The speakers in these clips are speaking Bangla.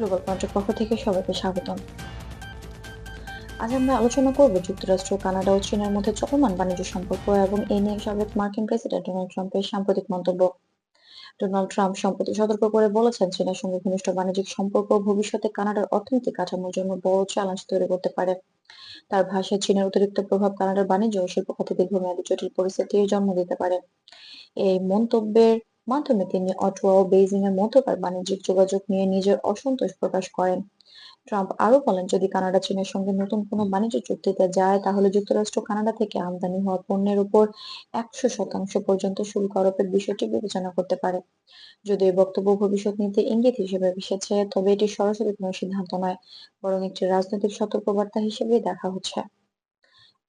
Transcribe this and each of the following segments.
গ্লোবাল পয়েন্টের পক্ষ থেকে সবাইকে স্বাগতম। আজ আমরা আলোচনা করব যুক্তরাষ্ট্র, কানাডা ও চীনের মধ্যে চলমান বাণিজ্য সম্পর্ক এবং এ নিয়ে সাবেক মার্কিন প্রেসিডেন্ট ডোনাল্ড ট্রাম্পের সাম্প্রতিক মন্তব্য। ডোনাল্ড ট্রাম্প সম্প্রতি সতর্ক করে বলেছেন, চীনের সঙ্গে ঘনিষ্ঠ বাণিজ্যিক সম্পর্ক ভবিষ্যতে কানাডার অর্থনৈতিক কাঠামোর জন্য বড় চ্যালেঞ্জ তৈরি করতে পারে। তার ভাষায়, চীনের অতিরিক্ত প্রভাব কানাডার বাণিজ্য ও শিল্প খাতে দীর্ঘমেয়াদী জটিল পরিস্থিতির জন্ম দিতে পারে। এই মন্তব্যের মাধ্যমে তিনি অটোয়া ও বেইজিং এর মধ্যকার বাণিজ্যিক যোগাযোগ নিয়ে নিজের অসন্তোষ প্রকাশ করেন। ট্রাম্প আরও বলেন, যদি কানাডা চীনের সঙ্গে নতুন কোনো বাণিজ্য চুক্তিতে যায়, তাহলে যুক্তরাষ্ট্র কানাডা থেকে আমদানি হওয়া পণ্যের উপর একশো শতাংশ পর্যন্ত শুল্ক আরোপের বিষয়টি বিবেচনা করতে পারে। যদি এই বক্তব্য ভবিষ্যৎ নীতি ইঙ্গিত হিসেবে এসেছে, তবে এটি সরাসরি কোনো সিদ্ধান্ত নয়, বরং একটি রাজনৈতিক সতর্কবার্তা হিসেবেই দেখা হচ্ছে।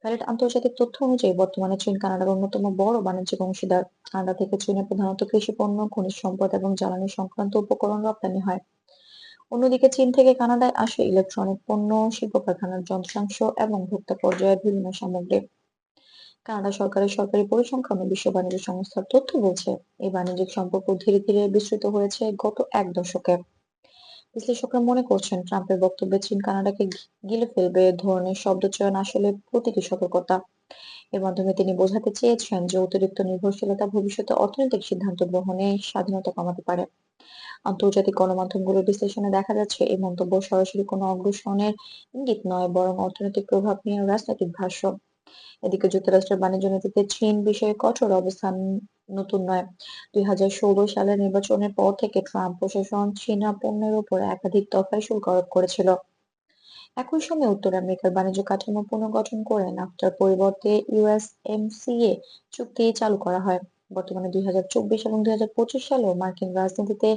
প্যারেড আন্তর্জাতিক তথ্য অনুযায়ী বর্তমানে চীন, কানাডার অন্যতম বড় বাণিজ্যিক অংশীদার। কানাডা থেকে চীনে প্রধানত কৃষি পণ্য, খনিজ সম্পদ এবং জ্বালানি সংক্রান্ত উপকরণ রপ্তানি হয়। অন্যদিকে চীন থেকে কানাডায় আসে ইলেকট্রনিক পণ্য, শিল্প কারখানার যন্ত্রাংশ এবং ভোক্তা পর্যায়ের বিভিন্ন সামগ্রী। কানাডা সরকারের সরকারি পরিসংখ্যান বিশ্ব বাণিজ্য সংস্থার তথ্য বলছে, এই বাণিজ্যিক সম্পর্ক ধীরে ধীরে বিস্তৃত হয়েছে গত এক দশকে। বিশ্লেষকরা মনে করছেন, ট্রাম্পের বক্তব্যে চীন কানাডাকে গিলে ফেলবে ধরনের শব্দচয়ন আসলে প্রতীকী সতর্কতা। এর মাধ্যমে তিনি বোঝাতে চেয়েছেন যে অতিরিক্ত নির্ভরশীলতা ভবিষ্যতে অর্থনৈতিক সিদ্ধান্ত গ্রহণে স্বাধীনতা কমাতে পারে। আন্তর্জাতিক গণমাধ্যমগুলোর বিশ্লেষণে দেখা যাচ্ছে এই মন্তব্য সরাসরি কোনো অগ্রসনের ইঙ্গিত নয়, বরং অর্থনৈতিক প্রভাব নিয়ে রাজনৈতিক ভাষ্য এদিকে যুক্তরাষ্ট্রের বাণিজ্য নীতিতে চীন বিষয়ে কঠোর অবস্থান নতুন নয়। দুই হাজার ষোলো সালের নির্বাচনের পর থেকে ট্রাম্প প্রশাসন চীনা পণ্যের উপর একাধিক দফায় শুল্ক আরোপ করেছিল। একই সময়ে উত্তর আমেরিকার বাণিজ্য কাঠামো পুনর্গঠন করে নাফটার পরিবর্তে ইউএসএমসিএ চুক্তি চালু করা হয়। বর্তমানে দুই হাজার চব্বিশ এবং দুই হাজার পঁচিশ সালেও মার্কিন রাজনীতিতে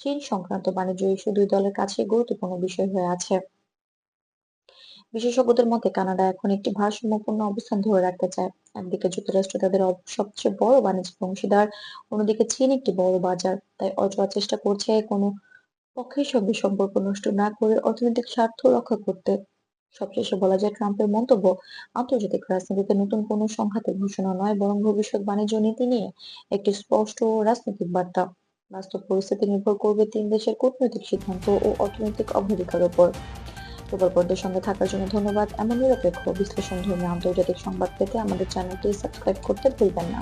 চীন সংক্রান্ত বাণিজ্য ইস্যু দুই দলের কাছে গুরুত্বপূর্ণ বিষয় হয়ে আছে। বিশেষজ্ঞদের মতে, কানাডা এখন একটি ভারসাম্যপূর্ণ অবস্থান ধরে রাখতে চায়। একদিকে যুক্তরাষ্ট্র তাদের সবচেয়ে বড় বাণিজ্যিক অংশীদার, অন্যদিকে চীন একটি বড় বাজার। তাই অটোয়া চেষ্টা করছে কোনো পক্ষের সঙ্গে সম্পর্ক নষ্ট না করে অর্থনৈতিক স্বার্থ রক্ষা করতে। সবশেষে বলা যায়, ট্রাম্পের মন্তব্য, আন্তর্জাতিক রাজনীতিতে নতুন কোনো সংঘাতের ঘোষণা নয়, বরং ভবিষ্যৎ বাণিজ্য নীতি নিয়ে একটি স্পষ্ট রাজনৈতিক বার্তা। বাস্তব পরিস্থিতি নির্ভর করবে তিন দেশের কূটনৈতিক সিদ্ধান্ত ও অর্থনৈতিক অগ্রাধিকার উপর। প্রবল পর্দার সঙ্গে থাকার জন্য ধন্যবাদ। এমন নিরপেক্ষ বিশ্লেষণ ধর্মী আন্তর্জাতিক সংবাদ পেতে আমাদের চ্যানেলটি সাবস্ক্রাইব করতে ভুলবেন না।